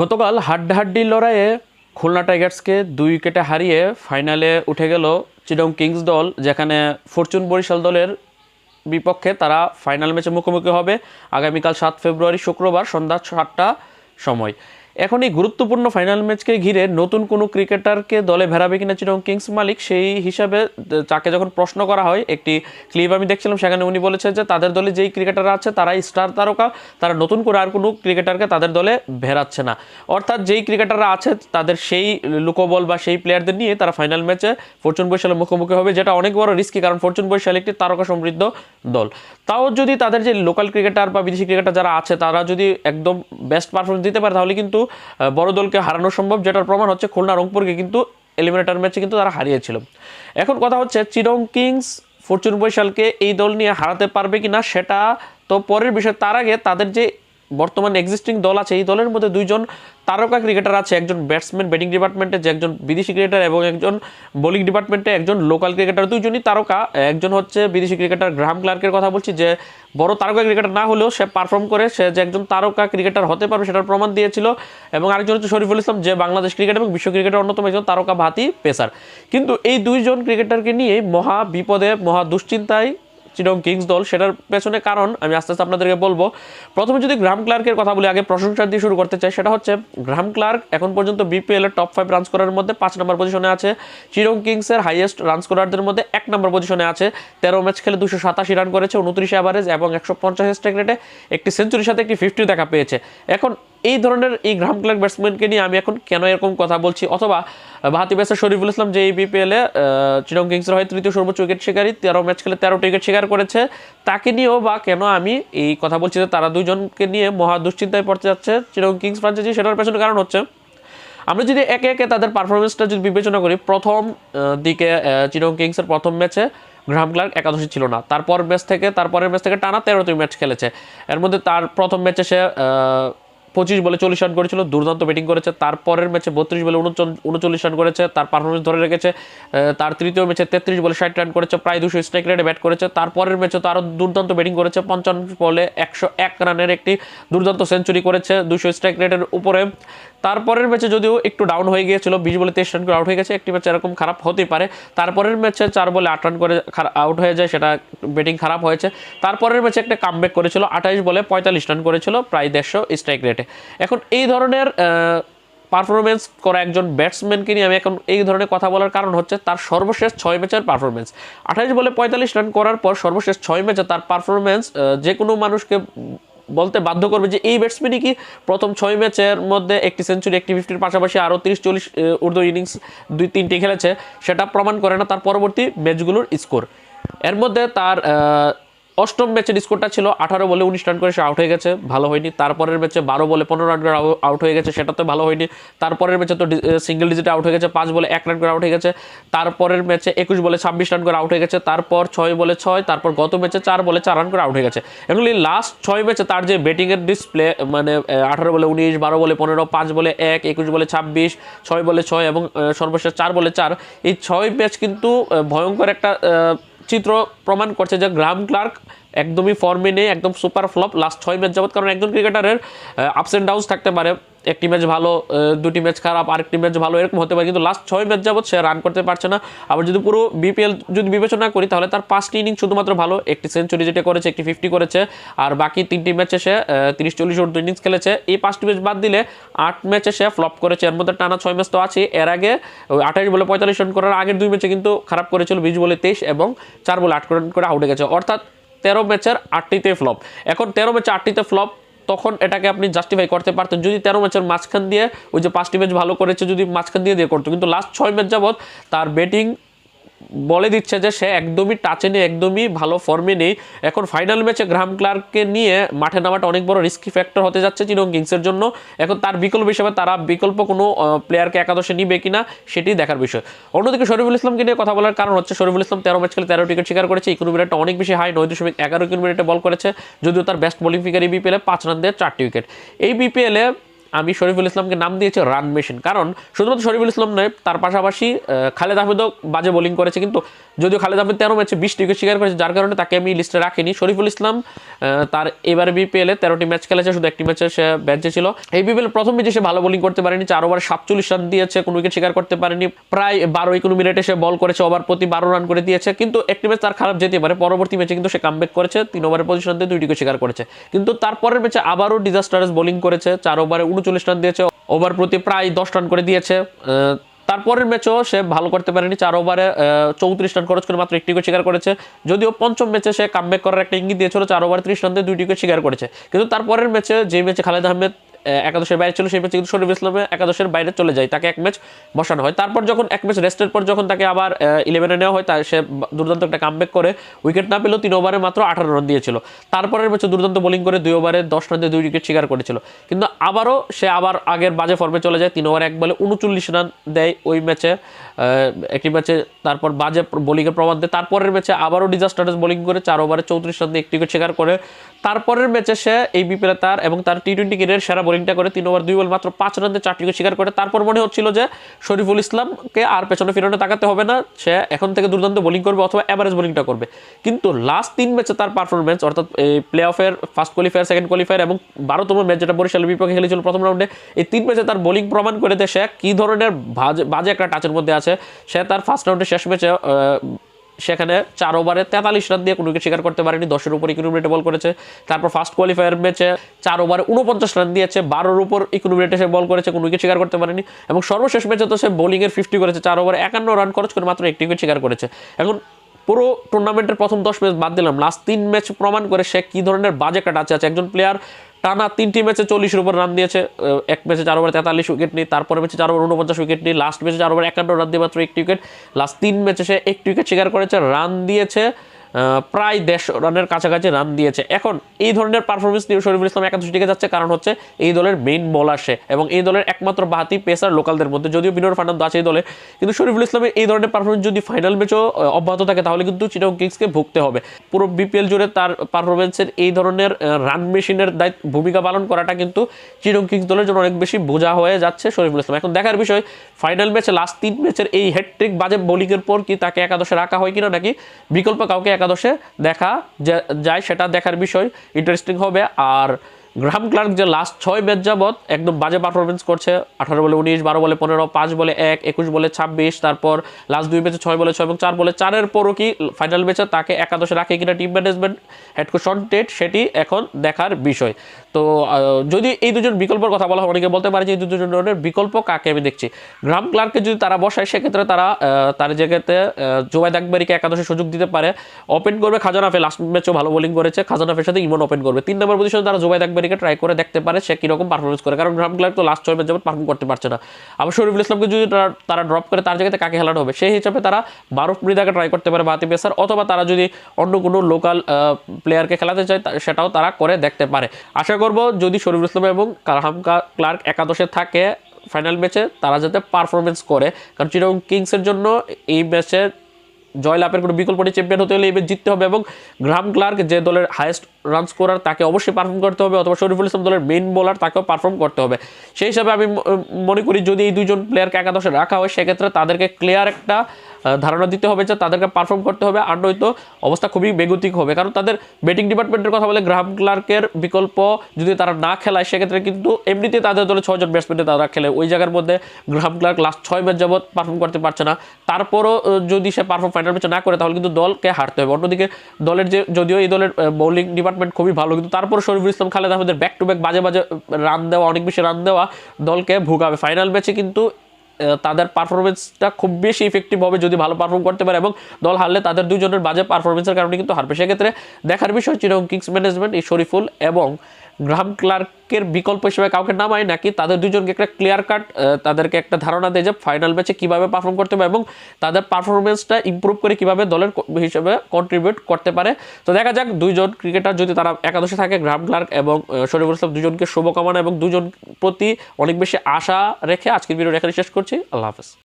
গতকাল হাড্ডাহাড্ডি লড়াইয়ে খুলনা টাইগার্সকে দুই উইকেটে হারিয়ে ফাইনালে উঠে গেল চিডং কিংস দল, যেখানে ফরচুন বরিশাল দলের বিপক্ষে তারা ফাইনাল ম্যাচে মুখোমুখি হবে। আগামীকাল সাত ফেব্রুয়ারি শুক্রবার সন্ধ্যা সাতটা সময়। এখন এই গুরুত্বপূর্ণ ফাইনাল ম্যাচকে ঘিরে নতুন কোনো ক্রিকেটারকে দলে ভেড়াবে কিনা চিরং কিংস মালিক, সেই হিসাবে তাকে যখন প্রশ্ন করা হয়, একটি ক্লিপ আমি দেখছিলাম, সেখানে উনি বলেছেন যে, তাদের দলে যেই ক্রিকেটার আছে, তারাই স্টার তারকা, তারা নতুন করে আর কোনো ক্রিকেটারকে তাদের দলে ভেড়াচ্ছে না। অর্থাৎ যেই ক্রিকেটাররা আছে, তাদের সেই লুকোবল বা সেই প্লেয়ারদের নিয়ে তারা ফাইনাল ম্যাচে ফরচুন বৈশালের মুখোমুখি হবে, যেটা অনেক বড় রিস্কি কারণ ফরচুন বৈশাল একটি তারকা সমৃদ্ধ দল। তাও যদি তাদের যে লোকাল ক্রিকেটার বা বিদেশি ক্রিকেটার যারা আছে, তারা যদি একদম বেস্ট পারফরমেন্স দিতে পারে, তাহলে কিন্তু বড় দলকে হারানো সম্ভব, যেটার প্রমাণ হচ্ছে খুলনা রংপুরকে কিন্তু এলিমিনেটার ম্যাচে কিন্তু তারা হারিয়েছিল। এখন কথা হচ্ছে, চিরং কিংস ফরচুন বৈশালকে এই দল নিয়ে হারাতে পারবে কি না সেটা তো পরের বিষয়। তার আগে তাদের যে বর্তমান এক্সিস্টিং দল আছে, এই দলের মধ্যে দুইজন তারকা ক্রিকেটার আছে, একজন ব্যাটসম্যান ব্যাটিং ডিপার্টমেন্টে যে একজন বিদেশি ক্রিকেটার এবং একজন বোলিং ডিপার্টমেন্টে একজন লোকাল ক্রিকেটার দুইজনই তারকা। একজন হচ্ছে বিদেশি ক্রিকেটার গ্রাহাম ক্লার্কের কথা বলছি, যে বড় তারকা ক্রিকেটার না হলেও সে পারফর্ম করে, সে যে একজন তারকা ক্রিকেটার হতে পারবে সেটার প্রমাণ দিয়েছিল। এবং আরেকজন হচ্ছে শরীফুল ইসলাম, যে বাংলাদেশ ক্রিকেট এবং বিশ্ব ক্রিকেটের অন্যতম একজন তারকা ভাতি পেসার। কিন্তু এই দুইজন ক্রিকেটারকে নিয়ে মহা বিপদে, মহা দুশ্চিন্তায় চিরং কিংস দল, সেটার পেছনে কারণ আমি আস্তে আস্তে আপনাদেরকে বলব। প্রথমে যদি গ্রাম ক্লার্কের কথা বলি, আগে প্রশংসা দিয়ে শুরু করতে চাই, সেটা হচ্ছে গ্রাম ক্লার্ক এখন পর্যন্ত বিপিএল এর টপ ফাইভ রান স্কোরার মধ্যে পাঁচ নম্বর পজিশনে আছে। চিরং কিংসের হাইয়েস্ট রান স্কোরারদের মধ্যে এক নম্বর পজিশনে আছে। তেরো ম্যাচ খেলে দুশো সাতাশি রান করেছে, উনত্রিশ অ্যাভারেজ এবং একশো পঞ্চাশ স্ট্রাইক রেটে একটি সেঞ্চুরির সাথে একটি ফিফটি দেখা পেয়েছে। এখন এই ধরনের এই গ্রাম ক্লার্ক ব্যাটসম্যানকে নিয়ে আমি এখন কেন এরকম কথা বলছি? অথবা বাহাতি ব্যাটসার শরীফুল ইসলাম যে এই বিপিএলে চিরং কিংসের হয় তৃতীয় সর্বোচ্চ উইকেট শিকারী, তেরো ম্যাচ খেলে তেরোটি উইকেট শিকার করেছে। তাকে নিয়েও বা কেন আমি এই কথা বলছি যে তারা দুজনকে নিয়ে মহা দুশ্চিন্তায় পড়তে যাচ্ছে চিরং কিংস ফ্রাঞ্চাইজি সেটার পেছনে কারণ হচ্ছে, আমরা যদি একে একে তাদের পারফরমেন্সটা যদি বিবেচনা করি, প্রথম দিকে চিরং কিংসের প্রথম ম্যাচে গ্রাহাম ক্লার্ক একাদশী ছিল না। তারপর ম্যাচ থেকে, তারপরের ম্যাচ থেকে টানা তেরোটি ম্যাচ খেলেছে। এর মধ্যে তার প্রথম ম্যাচে সে পঁচিশ বলে চল্লিশ রান করেছিল, দুর্দান্ত ব্যাটিং করেছে, তারপরের ম্যাচে বত্রিশ বলে উনচল- উনচল্লিশ রান করেছে, তার পারফরমেন্স ধরে রেখেছে তার তৃতীয় ম্যাচে তেত্রিশ বলে ষাট রান করেছে, প্রায় দুশো স্ট্রাইক রেটে ব্যাট করেছে, তারপরের ম্যাচে তো আরও দুর্দান্ত ব্যাটিং করেছে, পঞ্চান্ন বলে একশো এক রানের একটি দুর্দান্ত সেঞ্চুরি করেছে দুশো স্ট্রাইক রেটের উপরে। তারপরের ম্যাচে যদিও একটু ডাউন হয়ে গিয়েছিল, বিশ বলে তেইশ রান করে আউট হয়ে গেছে, একটি ম্যাচ এরকম খারাপ হতেই পারে। তারপরের ম্যাচে চার বলে আট রান করে আউট হয়ে যায়, সেটা ব্যাটিং খারাপ হয়েছে। তারপরের ম্যাচে একটা কামব্যাক করেছিল, আঠাইশ বলে পঁয়তাল্লিশ রান করেছিল, প্রায় দেড়শো স্ট্রাইক রেটে এখন এই ধরনের পারফরমেন্স করা একজন ব্যাটসম্যানকে নিয়ে আমি এখন এই ধরনের কথা বলার কারণ হচ্ছে তার সর্বশেষ ছয় ম্যাচের পারফরমেন্স আঠাইশ বলে পঁয়তাল্লিশ রান করার পর সর্বশেষ ছয় ম্যাচে তার পারফরমেন্স যে কোনো মানুষকে বলতে বাধ্য করবে যে এই ব্যাটসম্যানই কি প্রথম ছয় ম্যাচের মধ্যে একটি সেঞ্চুরি একটি ফিফটির পাশাপাশি আরও তিরিশ, চল্লিশ উর্দু ইনিংস দুই, তিনটি খেলেছে, সেটা প্রমাণ করে না তার পরবর্তী ম্যাচগুলোর স্কোর এর মধ্যে তার অষ্টম ম্যাচের স্কোরটা ছিল আঠারো বলে উনিশ রান করে সে আউট হয়ে গেছে, ভালো হয়নি। তারপরের ম্যাচে বারো বলে পনেরো রান করে আউট হয়ে গেছে, সেটাতে ভালো হয়নি। তারপরের ম্যাচে তো সিঙ্গেল ডিজিটে আউট হয়ে গেছে, পাঁচ বলে এক রান করে আউট হয়ে গেছে। তারপরের ম্যাচে একুশ বলে ছাব্বিশ রান করে আউট হয়ে গেছে, তারপর ছয় বলে ছয়, তারপর গত ম্যাচে চার বলে চার রান করে আউট হয়ে গেছে। এগুলি লাস্ট ছয় ম্যাচে তার যে ব্যাটিংয়ের ডিসপ্লে মানে আঠারো বলে উনিশ, বারো বলে পনেরো, পাঁচ বলে এক, একুশ বলে ছাব্বিশ, ছয় বলে ছয় এবং সর্বশেষ চার বলে চার, এই ছয় ম্যাচ কিন্তু ভয়ঙ্কর একটা চিত্র প্রমাণ করছে যে গ্রাম ক্লার্ক একদমই ফর্মে নেই, একদম সুপার ফ্লপ লাস্ট ছয় ম্যাচ যাবত কারণ একজন ক্রিকেটারের আপস অ্যান্ড ডাউনস থাকতে পারে। একটি ম্যাচ ভালো দুটি ম্যাচ খারাপ, আরেকটি ম্যাচ ভালো, এরকম হতে পারে, কিন্তু লাস্ট ছয় ম্যাচ যাবত সে রান করতে পারছে না। আবার যদি পুরো বিপিএল যদি বিবেচনা করি, তাহলে তার পাঁচটি ইনিংস শুধুমাত্র ভালো, একটি সেঞ্চুরি যেটা করেছে, একটি ফিফটি করেছে, আর বাকি তিনটি ম্যাচে সে তিরিশ চল্লিশ ওর ইনিংস খেলেছে। এই পাঁচটি ম্যাচ বাদ দিলে আট ম্যাচে সে ফ্লপ করেছে, এর মধ্যে টানা ছয় ম্যাচ তো আছে এর আগে, ওই আঠাশ বলে পঁয়তাল্লিশ রান করার আগের দুই ম্যাচে কিন্তু খারাপ করেছিল, বিশ বলে তেইশ এবং চার বলে আট রান করে আউটে গেছে। অর্থাৎ তেরো ম্যাচের আটটিতে ফ্লপ। এখন তেরো ম্যাচে আটটিতে ফ্লপ, তখন এটাকে আপনি জাস্টিফাই করতে পারতেন। যদি তেরো ম্যাচের মাঝখান দিয়ে ওই যে পাঁচটি ম্যাচ ভালো করেছে, যদি মাঝখান দিয়ে দিয়ে করতো। কিন্তু লাস্ট ছয় ম্যাচ যাবৎ তার ব্যাটিং বলে দিচ্ছে যে সে একদমই টাচে নেই, একদমই ভালো ফর্মে নেই। এখন ফাইনাল ম্যাচে গ্রাহাম ক্লার্ককে নিয়ে মাঠে নামাটা অনেক বড় রিস্কি ফ্যাক্টর হতে যাচ্ছে চিরং কিংসের জন্য। এখন তার বিকল্প হিসেবে তারা বিকল্প কোনো প্লেয়ারকে একাদশে নিবে কিনা সেটি দেখার বিষয়। অন্যদিকে শরীফুল ইসলামকে নিয়ে কথা বলার কারণ হচ্ছে শরীফুল ইসলাম তেরো ম্যাচ খেলে তেরো উইকেট শিকার করেছে। ইকোনমি রেটটা অনেক বেশি হাই নয় দশমিক এগারো মিনিটে বল করেছে। যদিও তার বেস্ট বোলিং ফিগার এই বিপিএলে পাঁচ রান দিয়ে চারটি উইকেট এই বিপিএলে আমি শরীফুল ইসলামকে নাম দিয়েছি রান মেশিন কারণ শুধুমাত্র শরীফুল ইসলাম নয়, তার পাশাপাশি খালেদ আহমেদও বাজে বোলিং করেছে, কিন্তু যদিও খালেদ আহমেদ তেরো ম্যাচে বিশ উইকেট শিকার করেছে, যার কারণে তাকে আমি লিস্টে রাখিনি। শরীফুল ইসলাম তার এবারে বিপিএলে তেরোটি ম্যাচ খেলেছে, শুধু একটি ম্যাচে সে বেঞ্চে ছিল। এই বিপিএল প্রথম ম্যাচে সে ভালো বোলিং করতে পারেনি, চার ওভার সাতচল্লিশ রান দিয়েছে, কোনো উইকেট শিকার করতে পারেনি। প্রায় বারো কোনো মিনিটে সে বল করেছে ওভার প্রতি বারো রান করে দিয়েছে। কিন্তু একটি ম্যাচ তার খারাপ যেতে পারে, পরবর্তী ম্যাচে কিন্তু সে কামব্যাক করেছে, তিন ওভারের পজিশন দিয়ে দুই উইকেট শিকার করেছে। কিন্তু তারপরের ম্যাচে আবারও ডিজাস্টারাস বোলিং করেছে, চার ওভারে উনচল্লিশ রান দিয়েছে ওভার প্রতি প্রায় দশ রান করে দিয়েছে। তারপরের ম্যাচেও সে ভালো করতে পারেনি চার ওভারে চৌত্রিশ রান খরচ করে মাত্র একটি উইকেট শিকার করেছে। যদিও পঞ্চম ম্যাচে সে কামব্যাক করার একটা ইঙ্গিত দিয়েছিল চার ওভার ত্রিশ রান দিয়ে দুইটি উইকেট শিকার করেছে। কিন্তু তারপরের ম্যাচে যে ম্যাচে খালেদ আহমেদ আহ, একাদশের বাইরে ছিল সেই ম্যাচে কিন্তু শরীফ ইসলামে একাদশের বাইরে চলে যায়, তাকে এক ম্যাচ বসানো হয়। তারপর যখন এক ম্যাচ রেস্টের পর যখন তাকে আবার ইলেভেনে নেওয়া হয়, তা সে দুর্দান্ত একটা কামব্যাক করে। উইকেট না পেলেও তিন ওভারে মাত্র আঠারো রান দিয়েছিল। তারপরের ম্যাচে দুর্দান্ত বোলিং করে দুই ওভারে দশ রান দিয়ে দুই উইকেট শিকার করেছিল। কিন্তু আবারও সে আবার আগের বাজে ফর্মে চলে যায়, তিন ওভারে এক বলে উনচল্লিশ রান দেয় ওই ম্যাচে। একটি ম্যাচে তারপর বাজে বোলিংয়ের প্রমাণ দেয়। তারপরের ম্যাচে আবারও ডিজাস্টারাস বোলিং করে চার ওভারে চৌত্রিশ রান দিয়ে একটি উইকেট শিকার করে। তারপরের ম্যাচে সে এই বিপিএলে তার এবং তার টি টোয়েন্টি ক্যারিয়ার সেরা বোলিংটা করে তিন ওভার, দুই বল মাত্র পাঁচ রান দিয়ে চারটি উইকেট শিকার করে। তারপর মনে হচ্ছিল যে শরীফুল ইসলামকে আর পেছনে ফিরানো তাকাতে হবে না। সে এখন থেকে দুর্দান্ত বোলিং করবে অথবা অ্যাভারেজ বোলিংটা করবে। কিন্তু লাস্ট তিন ম্যাচে তার পারফরমেন্স অর্থাৎ এই প্লে অফের ফার্স্ট কোয়ালিফায়ার সেকেন্ড কোয়ালিফায়ার এবং বারোতম ম্যাচ যেটা বরিশালের বিপক্ষে খেলেছিল প্রথম রাউন্ডে এই তিন ম্যাচে তার বোলিং প্রমাণ করে দেয় সে কী ধরনের বাজে বাজে একটা টাচের মধ্যে আছে। সে তার ফার্স্ট রাউন্ডের শেষ ম্যাচে সেখানে চার ওভারে তেতাল্লিশ রান দিয়ে কোনো উইকেট শিকার করতে পারেনি, দশের উপর ইকোনমিতে বল করেছে, তারপর ফার্স্ট কোয়ালিফায়ার ম্যাচে চার ওভারে উনপঞ্চাশ রান দিয়েছে, বারোর উপর ইকোনমিতে সে বল করেছে, কোনো উইকেট শিকার করতে পারেনি এবং সর্বশেষ ম্যাচে তো সে বোলিংয়ের ফিফটি করেছে, চার ওভারে একান্ন রান খরচ করে মাত্র একটি উইকেট শিকার করেছে। এখন পুরো টুর্নামেন্টের প্রথম দশ ম্যাচ বাদ দিলাম লাস্ট তিন ম্যাচ প্রমাণ করে সে কী ধরনের বাজে টাচে আছে। একজন প্লেয়ার টানা তিনটি ম্যাচে চল্লিশের উপর রান দিয়েছে এক ম্যাচে চার ওভার তেতাল্লিশ উইকেট নিয়ে তারপরে ম্যাচে চার ওভার উনপঞ্চাশ উইকেট নিয়ে লাস্ট ম্যাচে চার ওভার একান্ন রান দিয়ে মাত্র একটি উইকেট লাস্ট তিন ম্যাচে সে একটি উইকেট শিকার করেছে রান দিয়েছে প্রায় দেড়শো রানের কাছাকাছি রান দিয়েছে। এখন এই ধরনের পারফরমেন্স নিয়ে শরীফুল ইসলাম একাদশ টিকে যাচ্ছে, কারণ হচ্ছে এই দলের মেইন বোলার সে এবং এই দলের একমাত্র বাহাতি পেসার লোকালদের মধ্যে, যদিও বিনোর ফার্নান্দো আছে এই দলে, কিন্তু শরীফুল ইসলামের এই ধরনের পারফরমেন্স যদি ফাইনাল ম্যাচও অব্যাহত থাকে, তাহলে কিন্তু চিটাগং কিংসকে ভুগতে হবে। পুরো বিপিএল জুড়ে তার পারফরমেন্সের এই ধরনের রান মেশিনের দায়িত্ব, ভূমিকা পালন করাটা কিন্তু চিটাগং কিংস দলের জন্য অনেক বেশি বোঝা হয়ে যাচ্ছে শরীফুল ইসলাম। এখন দেখার বিষয় ফাইনাল ম্যাচে লাস্ট তিন ম্যাচের এই হ্যাট্রিক বাজে বোলিংয়ের পর কি তাকে একাদশে রাখা হয় কিনা, নাকি বিকল্প কাউকে একাদশে দেখা যা- যায় সেটা দেখার বিষয় ইন্টারেস্টিং হবে। আর গ্রাহাম ক্লার্ক যে লাস্ট ছয় ম্যাচ যাবৎ একদম বাজে পারফরমেন্স করছে। আঠারো বলে উনিশ, বারো বলে পনেরো, পাঁচ বলে এক, একুশ বলে ছাব্বিশ, তারপর লাস্ট দুই ম্যাচে ছয় বলে ছয় এবং চার বলে চারের পরও কি ফাইনাল ম্যাচে তাকে একাদশে রাখে কিনা টিম ম্যানেজমেন্ট হেডকোচ অন টেট, সেটি এখন দেখার বিষয়। তো যদি এই দুজন বিকল্পের কথা বলা হয়, অনেকে বলতে পারে যে এই দুজনের বিকল্প কাকে আমি দেখছি? গ্রাম ক্লার্ককে যদি তারা বসায়, সেক্ষেত্রে তারা তার জায়গাতে জোবাই দাকবারিকে একাদশে সুযোগ দিতে পারে। ওপেন করবে খাজানাফে লাস্ট ম্যাচও ভালো বোলিং করেছে। খাজানাফের সাথে ইমন ওপেন করবে। তিন নম্বর পজিশনে তারা জোবাই দাকবারিকে ট্রাই করে দেখতে পারে, সে কীরকম পারফরমেন্স করে। কারণ গ্রাম ক্লার্ক তো লাস্ট ছয় ম্যাচ যাবত পারফর্ম করতে পারছে না। আবার শরীফুল ইসলামকে যদি তারা- ড্রপ করে, তার জায়গাতে কাকে খেলানো হবে? সেই হিসাবে তারা মারুফ মৃদাকে ট্রাই করতে পারে বাতি পেসার। অথবা তারা যদি অন্য কোনো লোকাল প্লেয়ারকে খেলাতে চায় সেটাও তারা করে দেখতে পারে। আশা করব যদি শরীফুল ইসলাম এবং কারহাম ক্লার্ক একাদশে থাকে ফাইনাল ম্যাচে, তারা যাতে পারফরমেন্স করে। কারণ চিরং কিংসের জন্য এই ম্যাচে জয়লাভের কোনো বিকল্প নেই। চ্যাম্পিয়ন হতে হলে এবার জিততে হবে এবং গ্রাম ক্লার্ক যে দলের হায়েস্ট রান স্কোরার তাকে অবশ্যই পারফর্ম করতে হবে অথবা শরীফুল ইসলাম দলের মেইন বোলার তাকেও পারফর্ম করতে হবে। সেই হিসাবে আমি মনে করি যদি এই দুজন প্লেয়ারকে একাদশে রাখা হয়, সেক্ষেত্রে তাদেরকে ক্লিয়ার একটা ধারণা দিতে হবে যে তাদেরকে পারফর্ম করতে হবে। আর নয়তো অবস্থা খুবই বেগতিক হবে। কারণ তাদের ব্যাটিং ডিপার্টমেন্টের কথা বলে গ্রাহাম ক্লার্কের বিকল্প যদি তারা না খেলায়, সেক্ষেত্রে কিন্তু এমনিতে তাদের দলে ছয়জন ব্যাটসম্যানে তারা খেলে। ওই জায়গার মধ্যে গ্রাহাম ক্লার্ক লাস্ট ছয় ম্যাচ যাবৎ পারফর্ম করতে পারছে না। তারপরও যদি সে পারফর্ম ফাইনাল ম্যাচে না করে, তাহলে কিন্তু দলকে হারতে হবে। অন্যদিকে দলের যে, যদিও এই দলের বোলিং ডিপার্টমেন্ট খুবই ভালো, কিন্তু তারপর শরীফুল ইসলাম, খালেদ আহমেদের ব্যাক টু ব্যাক বাজে বাজে রান দেওয়া, অনেক বেশি রান দেওয়া দলকে ভুগাবে। ফাইনাল ম্যাচে কিন্তু তাদের পারফরমেন্সটা খুব বেশি ইফেক্টিভ হবে যদি ভালো পারফর্ম করতে পারে এবং দল হারলে তাদের দুজনের বাজে পারফরমেন্সের কারণে কিন্তু হারবে। সেক্ষেত্রে দেখার বিষয় চিরং কিংস ম্যানেজমেন্ট এই শরীফুল এবং গ্রাহাম ক্লার্কের বিকল্প হিসেবে কাউকে নামায় নাকি? তাদের দুজনকে একটা ক্লিয়ার কাট তাদেরকে একটা ধারণা দেয় যে ফাইনাল ম্যাচে কীভাবে পারফর্ম করতে হবে এবং তাদের পারফরমেন্সটা ইমপ্রুভ করে কীভাবে দলের হিসেবে কন্ট্রিবিউট করতে পারে। তো দেখা যাক দুইজন ক্রিকেটার যদি তারা একাদশে থাকে গ্রাম ক্লার্ক এবং আহ, শরীফুল ইসলাম দুজনকে শুভকামনা এবং দুজন প্রতি অনেক বেশি আশা রেখে আজকের ভিডিও এখানে শেষ করছি। আল্লাহ হাফেজ।